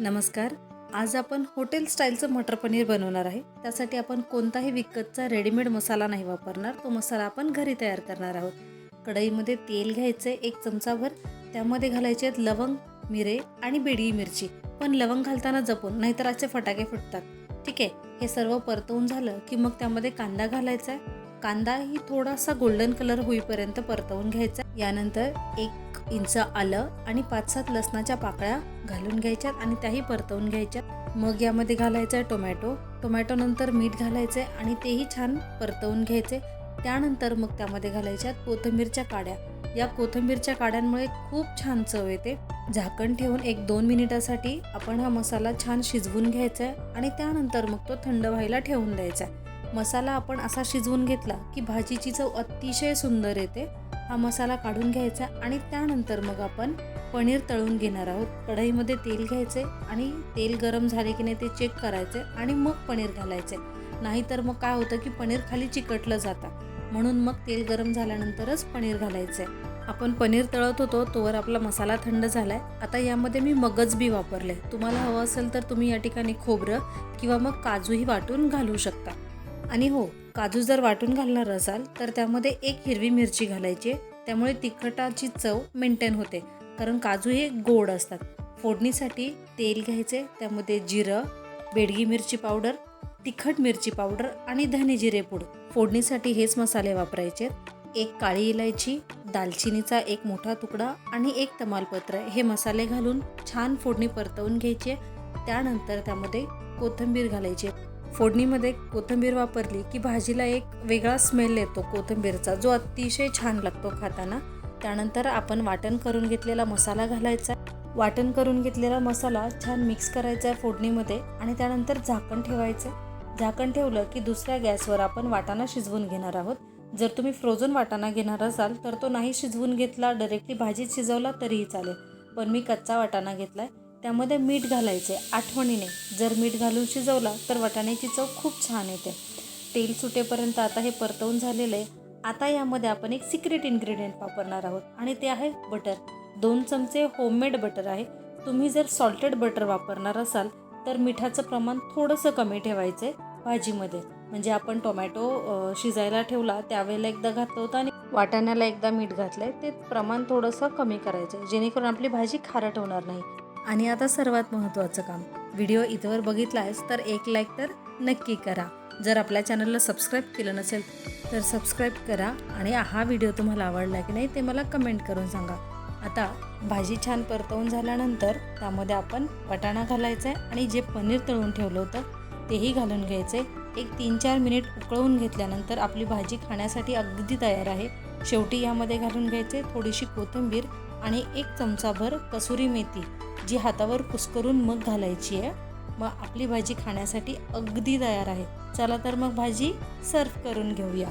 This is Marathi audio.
नमस्कार. आज आपण हॉटेल स्टाईलचं मटर पनीर बनवणार आहे. त्यासाठी आपण कोणताही विकतचा रेडीमेड मसाला नाही वापरणार. तो मसाला आपण घरी तयार करणार आहोत. कढईमध्ये तेल घ्यायचे एक चमचाभर. त्यामध्ये घालायचे आहेत लवंग मिरे आणि बेडगी मिरची. पण लवंग घालताना जपून नाहीतर असे फटाके फुटतात. ठीक आहे. हे सर्व परतवून झालं की मग त्यामध्ये कांदा घालायचा आहे. कांदा ही थोडासा गोल्डन कलर होईपर्यंत परतवून घ्यायचा. यानंतर एक इंच आलं आणि पाच सात लसणाच्या पाकळ्या घालून घ्यायच्यात आणि त्याही परतवून घ्यायच्यात. मग यामध्ये घालायचं आहे टोमॅटो. टोमॅटो नंतर मीठ घालायचे आणि तेही छान परतवून घ्यायचे. त्यानंतर मग त्यामध्ये घालायच्यात कोथिंबीरच्या काड्या. या कोथिंबीरच्या काड्यांमुळे खूप छान चव येते. झाकण ठेवून एक दोन मिनिटासाठी आपण हा मसाला छान शिजवून घ्यायचा आहे आणि त्यानंतर मग तो थंड व्हायला ठेवून द्यायचा आहे मसाला आपण असा शिजवून घेतला की भाजीची चव अतिशय सुंदर येते. हा मसाला काढून घ्यायचा आणि त्यानंतर मग आपण पनीर तळून घेणार आहोत. कढईमध्ये तेल घ्यायचे आणि तेल गरम झाले की नाही ते चेक करायचे आणि मग पनीर घालायचे. नाहीतर मग काय होतं की पनीर खाली चिकटलं जातं. म्हणून मग तेल गरम झाल्यानंतरच पनीर घालायचं. आहे आपण पनीर तळत होतो तोवर आपला मसाला थंड झाला आहे आता यामध्ये मी मगज बी वापरले. तुम्हाला हवं असेल तर तुम्ही या ठिकाणी खोबरं किंवा मग काजूही वाटून घालू शकता. आणि हो काजू जर वाटून घालणार असाल तर त्यामध्ये एक हिरवी मिरची घालायची. त्यामुळे तिखटाची चव मेंटेन होते. कारण काजू हे गोड असतात. फोडणीसाठी तेल घ्यायचे. त्यामध्ये जिरं बेडगी मिरची पावडर तिखट मिरची पावडर आणि धने जिरे पूड. फोडणीसाठी हेच मसाले वापरायचे. एक काळी इलायची दालचिनीचा एक मोठा तुकडा आणि एक तमालपत्र हे मसाले घालून छान फोडणी परतवून घ्यायचे. त्यानंतर त्यामध्ये कोथिंबीर घालायची. फोडणीमध्ये कोथिंबीर वापरली की भाजीला एक वेगळा स्मेल येतो कोथिंबीरचा जो अतिशय छान लागतो खाताना. त्यानंतर आपण वाटण करून घेतलेला मसाला घालायचा. वाटण करून घेतलेला मसाला छान मिक्स करायचा आहे फोडणीमध्ये आणि त्यानंतर झाकण ठेवायचं. झाकण ठेवलं की दुसऱ्या गॅसवर आपण वाटाणा शिजवून घेणार आहोत. जर तुम्ही फ्रोझन वाटाणा घेणार असाल तर तो नाही शिजवून घेतला डायरेक्टली भाजीत शिजवला तरीही चालेल. पण मी कच्चा वाटाणा घेतला आहे त्यामध्ये मीठ घालायचे आठवणीने. जर मीठ घालून शिजवला तर वाटाण्याची चव खूप छान येते. तेल सुटेपर्यंत आता हे परतवून झालेलं आहे. आता यामध्ये आपण एक सिक्रेट इन्ग्रेडियंट वापरणार आहोत आणि ते आहे बटर दोन चमचे होममेड बटर आहे. तुम्ही जर सॉल्टेड बटर वापरणार असाल तर मिठाचं प्रमाण थोडंसं कमी ठेवायचं आहे भाजीमध्ये. म्हणजे आपण टोमॅटो शिजायला ठेवला त्यावेळेला एकदा घातलं होतं आणि वाटाण्याला एकदा मीठ घातलं आहे ते प्रमाण थोडंसं कमी करायचं आहे जेणेकरून आपली भाजी खारट होणार नाही. आणि आता सर्वात महत्त्वाचं काम. व्हिडिओ इथवर बघितला आहेस तर एक लाईक तर नक्की करा. जर आपल्या चॅनलला सबस्क्राईब केलं नसेल तर सबस्क्राईब करा आणि हा व्हिडिओ तुम्हाला आवडला की नाही ते मला कमेंट करून सांगा. आता भाजी छान परतवून झाल्यानंतर त्यामध्ये आपण वटाणा घालायचा आहे आणि जे पनीर तळून ठेवलं होतं तेही घालून घ्यायचं आहे एक तीन चार मिनिट उकळवून घेतल्यानंतर आपली भाजी खाण्यासाठी अगदी तयार आहे. शेवटी यामध्ये घालून घ्यायचे थोडीशी कोथिंबीर आणि एक चमचाभर कसुरी मेथी. जी हातावर कुस्करून मग घालायची आहे. मग आपली भाजी खाण्यासाठी अगदी तयार आहे. चला तर मग भाजी सर्व करून घेऊया.